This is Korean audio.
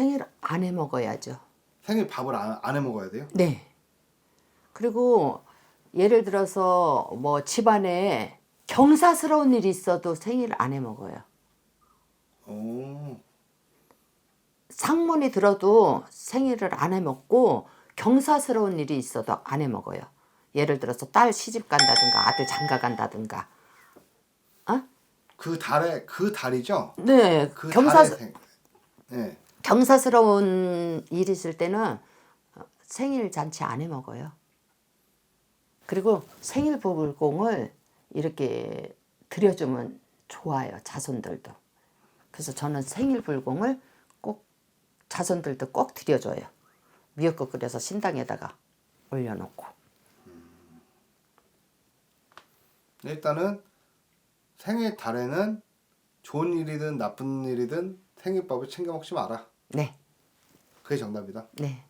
생일 안 해 먹어야죠. 생일 밥을 안, 안 해 먹어야 돼요? 네. 그리고 예를 들어서 뭐 집안에 경사스러운 일이 있어도 생일 안 해 먹어요. 오. 상문이 들어도 생일을 안 해 먹고 경사스러운 일이 있어도 안 해 먹어요. 예를 들어서 딸 시집 간다든가 아들 장가 간다든가. 어? 그 달에 그 달이죠? 네. 그 경사 달에 생. 네. 경사스러운 일이 있을 때는 생일 잔치 안 해 먹어요. 그리고 생일 불공을 이렇게 드려주면 좋아요. 자손들도. 그래서 저는 생일 불공을 꼭 자손들도 꼭 드려줘요. 미역국 끓여서 신당에다가 올려놓고. 일단은 생일 달에는 좋은 일이든 나쁜 일이든 생일밥을 챙겨 먹지 마라. 네, 그게 정답이다. 네.